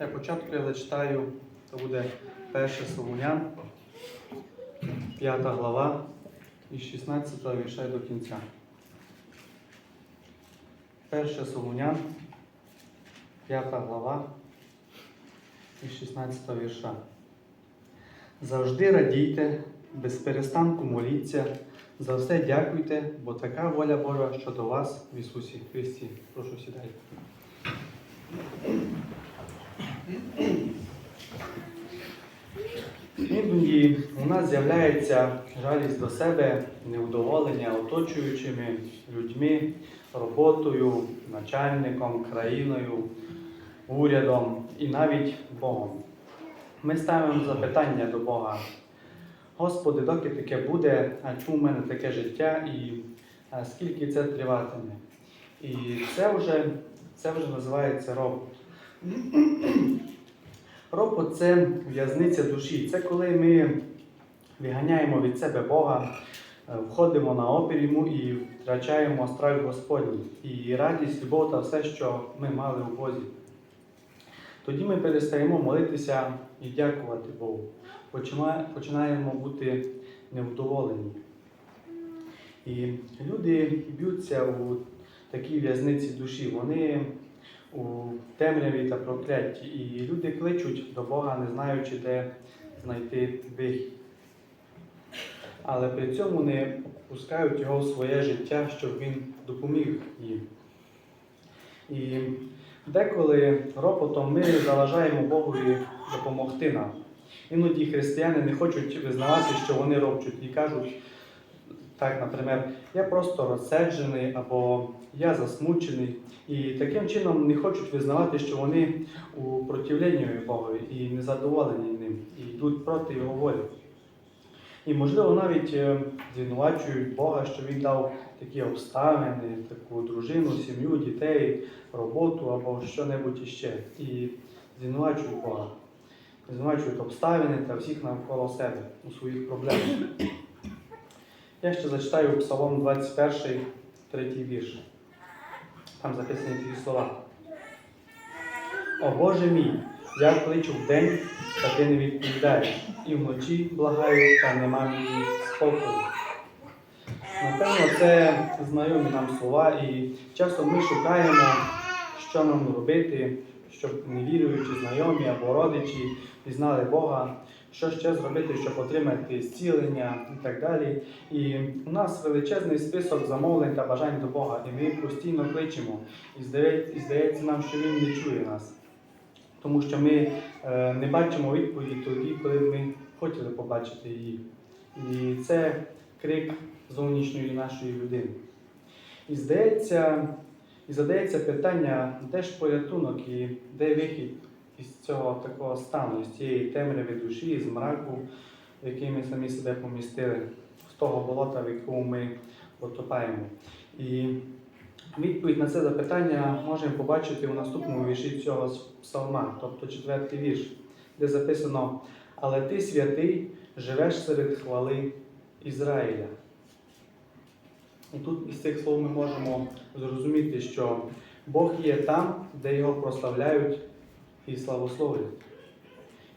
Для початку я зачитаю, це буде перше Солунян, 5 глава із 16 вірша до кінця. Перше Солунян, 5 глава із 16 вірша. Завжди радійте, без моліться, за все дякуйте, бо така воля Божа щодо вас в Ісусі Христі. Прошу сідайте. Іноді у нас з'являється жалість до себе, невдоволення оточуючими людьми, роботою, начальником, країною, урядом і навіть Богом. Ми ставимо запитання до Бога. Господи, доки таке буде, а чому в мене таке життя і скільки це триватиме? І це вже, це вже називається робот. Ропот це в'язниця душі. Це коли ми виганяємо від себе Бога, входимо на опір йому і втрачаємо страх Господній, і радість, любов та все, що ми мали у Бозі. Тоді ми перестаємо молитися і дякувати Богу. Починаємо бути невдоволені. І люди б'ються у такій в'язниці душі. Вони у темряві та прокляття. І люди кличуть до Бога, не знаючи, де знайти вихід. Але при цьому не пускають його в своє життя, щоб він допоміг їм. І деколи ропотом ми заважаємо Богові допомогти нам. Іноді християни не хочуть визнавати, що вони ропчуть, і кажуть, так, наприклад, я просто розседжений або я засмучений. І таким чином не хочуть визнавати, що вони у противленні Богові і незадоволені ним, і йдуть проти Його волі. І, можливо, навіть е, звинувачують Бога, що Він дав такі обставини, таку дружину, сім'ю, дітей, роботу або що-небудь іще. І звинувачують Бога. Звинувачують обставини та всіх навколо себе у своїх проблемах. Я ще зачитаю Псалом 21, третій вірш. Там записані такі слова. О Боже мій, я кличу вдень, та ти не відповідаєш, і вночі благаю, та нема мені спокою. Напевно, це знайомі нам слова, і часом ми шукаємо, що нам робити, щоб невіруючі знайомі або родичі пізнали Бога, що ще зробити, щоб отримати зцілення і так далі. І у нас величезний список замовлень та бажань до Бога, і ми постійно кличемо. І здається нам, що Він не чує нас. Тому що ми е, не бачимо відповіді тоді, коли ми хотіли побачити її. І це крик зовнішньої нашої людини. І здається, і задається питання, де ж порятунок і де вихід із цього такого стану, з цієї темряви душі, з мраку, в який ми самі себе помістили, з того болота, в якому ми потопаємо. І відповідь на це запитання можемо побачити у наступному вірші цього псалма, тобто четвертий вірш, де записано: Але ти святий живеш серед хвали Ізраїля. І тут із цих слов ми можемо зрозуміти, що Бог є там, де його прославляють і славословлять.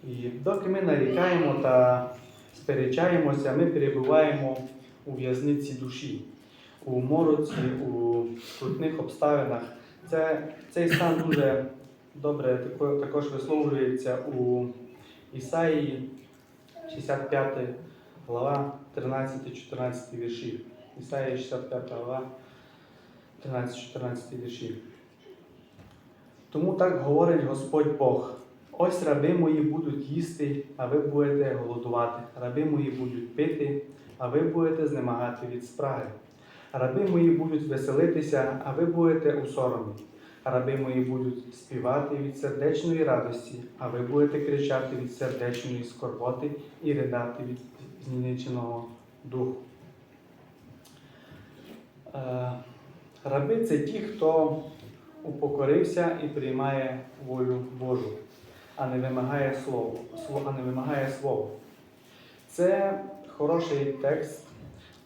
І доки ми нарікаємо та сперечаємося, ми перебуваємо у в'язниці душі, у мороці, у скрутних обставинах. Це, цей стан дуже добре також висловлюється у Ісаїї, 65 глава, 13-14 вірші. Ісаїя 65 глава, 13-14 вірші. Тому так говорить Господь Бог. Ось раби мої будуть їсти, а ви будете голодувати. Раби мої будуть пити, а ви будете знемагати від спраги. Раби мої будуть веселитися, а ви будете у соромі. Раби мої будуть співати від сердечної радості, а ви будете кричати від сердечної скорботи і ридати від зніченого духу. Е, Раби це ті, хто упокорився і приймає волю Божу, а не вимагає слово, а не вимагає свого. Це хороший текст,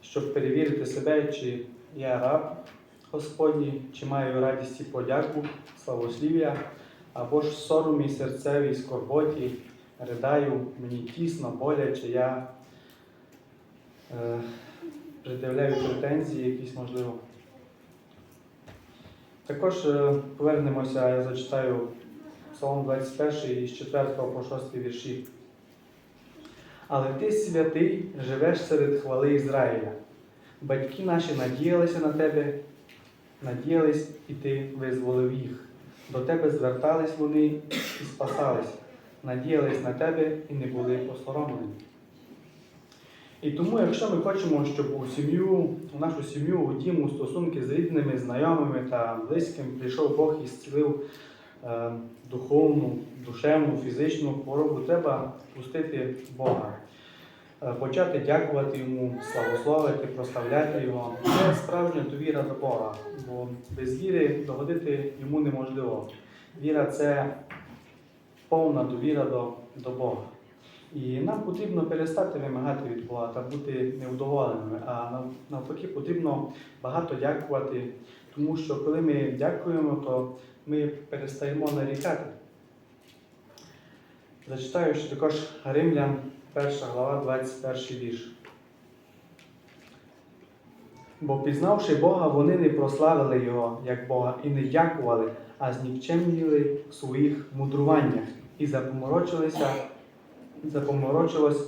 щоб перевірити себе, чи я раб Господній, чи маю радість і подяку, славослів'я, або ж соромі серцевій скорботі, ридаю, мені тісно, боляче, я е, пред'являю претензії якісь можливо. Також е, повернемося, я зачитаю Псалом 21 із 4 по 6 вірші. Але ти святий живеш серед хвали Ізраїля. Батьки наші надіялися на тебе, надіялись, і ти визволив їх. До тебе звертались вони і спасались, надіялись на тебе і не були посоромлені. І тому, якщо ми хочемо, щоб у сім'ю, у нашу сім'ю, у дім, у стосунки з рідними, знайомими та близьким прийшов Бог і зцілив е, духовну, душевну, фізичну хворобу, треба пустити Бога. Е, Почати дякувати йому, славословити, прославляти його. Це справжня довіра до Бога, бо без віри догодити йому неможливо. Віра це повна довіра до, до Бога. І нам потрібно перестати вимагати від Бога та бути невдоволеними, а нав- навпаки потрібно багато дякувати, тому що коли ми дякуємо, то ми перестаємо нарікати. Зачитаю ще також Римлян, 1 глава, 21 вірш. Бо пізнавши Бога, вони не прославили Його як Бога і не дякували, а знікчемніли в своїх мудруваннях і запоморочилися, запоморочилось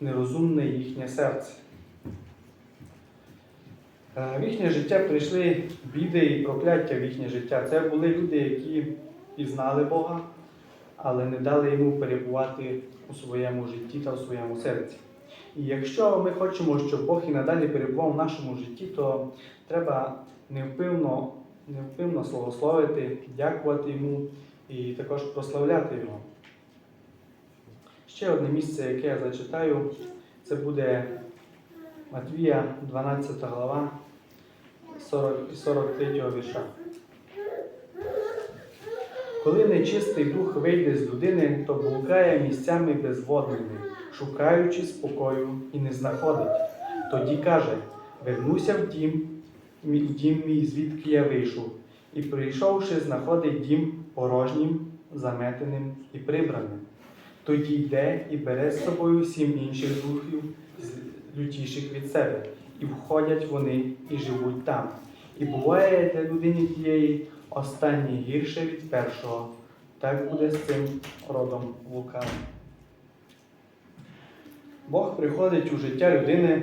нерозумне їхнє серце. Е, В їхнє життя прийшли біди і прокляття в їхнє життя. Це були люди, які пізнали Бога, але не дали йому перебувати у своєму житті та у своєму серці. І якщо ми хочемо, щоб Бог і надалі перебував в нашому житті, то треба невпинно, невпинно славословити, дякувати йому і також прославляти його. Ще одне місце, яке я зачитаю, це буде Матвія, 12 глава, 40, і 43 вірша. Коли нечистий дух вийде з людини, то блукає місцями безводними, шукаючи спокою і не знаходить. Тоді каже: Вернуся в дім, в дім мій, звідки я вийшов, і прийшовши, знаходить дім порожнім, заметеним і прибраним. Тоді йде і бере з собою сім інших духів, лютіших від себе, і входять вони і живуть там. І буває для людини тієї останнє гірше від першого. Так буде з цим родом лукавим. Бог приходить у життя людини,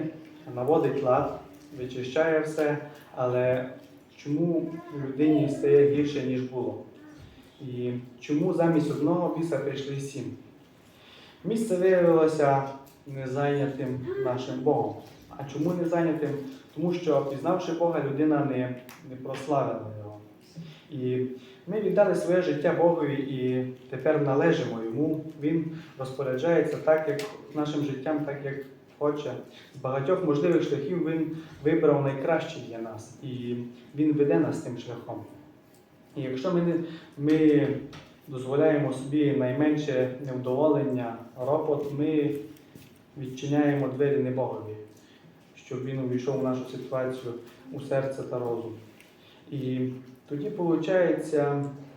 наводить лад, вичищає все, але чому людині стає гірше, ніж було? І чому замість одного біса прийшли сім? Місце виявилося незайнятим нашим Богом. А чому не зайнятим? Тому що, пізнавши Бога, людина не, не прославила його. І ми віддали своє життя Богові і тепер належимо йому. Він розпоряджається так, як нашим життям, так як хоче. З багатьох можливих шляхів він вибрав найкращий для нас, і він веде нас тим шляхом. І якщо ми, не, ми дозволяємо собі найменше невдоволення, ропот, ми відчиняємо двері не Богові, щоб він увійшов в нашу ситуацію у серце та розум. І тоді, виходить,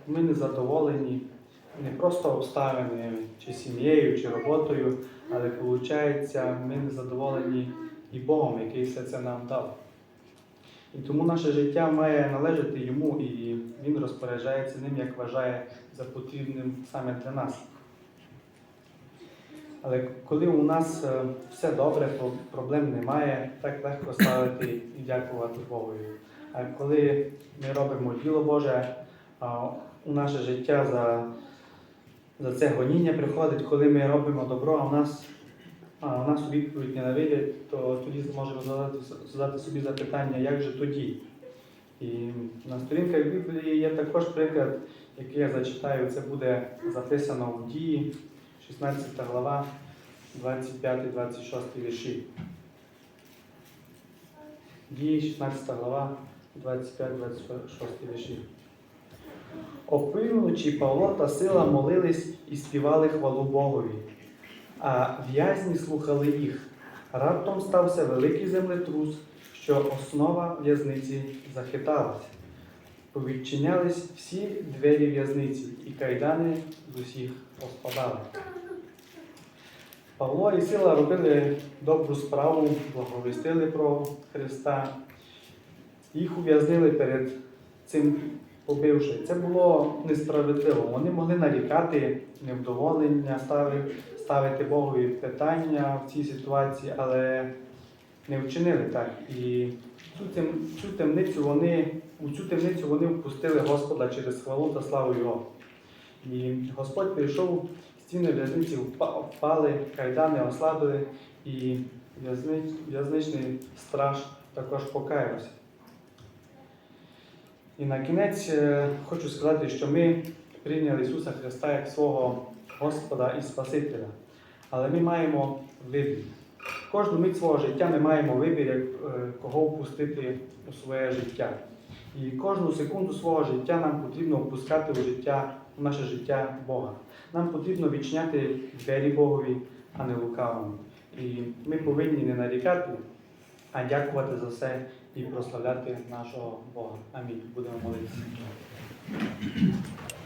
ми не задоволені не просто обставинами, чи сім'єю, чи роботою, але виходить, ми не задоволені і Богом, який все це нам дав. І тому наше життя має належати йому, і він розпоряджається ним, як вважає за потрібним саме для нас. Але коли у нас е, все добре, про- проблем немає, так легко ставити і дякувати Богові. А коли ми робимо діло Боже, у наше життя за, за це гоніння приходить, коли ми робимо добро, а у нас, а у нас у відповідь ненавидять, то тоді можемо задати, задати собі запитання, як же тоді? І на сторінках Біблії є також приклад, який я зачитаю, це буде записано в дії, 16 глава, 25-26 вірші. Дії, 16 глава, 25-26 вірші. Опинучи Павло та сила молились і співали хвалу Богові, а в'язні слухали їх. Раптом стався великий землетрус, що основа в'язниці захиталась. Повідчинялись всі двері в'язниці, і кайдани з усіх розпадали. Павло і Сила робили добру справу, благовістили про Христа. Їх ув'язнили перед цим побивши. Це було несправедливо. Вони могли нарікати невдоволення, стави- ставити Богові питання в цій ситуації, але не вчинили так. І цю, цю темницю вони, у цю темницю вони впустили Господа через хвалу та славу Його. І Господь прийшов, стіни в'язниці впали, кайдани ослабили, і в'язничний страж також покаявся. І на кінець е, хочу сказати, що ми прийняли Ісуса Христа як свого Господа і Спасителя. Але ми маємо вибір. Кожну мить свого життя ми маємо вибір, е, кого впустити у своє життя. І кожну секунду свого життя нам потрібно впускати у життя, в наше життя Бога. Нам потрібно відчиняти двері Богові, а не лукавому. І ми повинні не нарікати, а дякувати за все і прославляти нашого Бога. Амінь. Будемо молитися.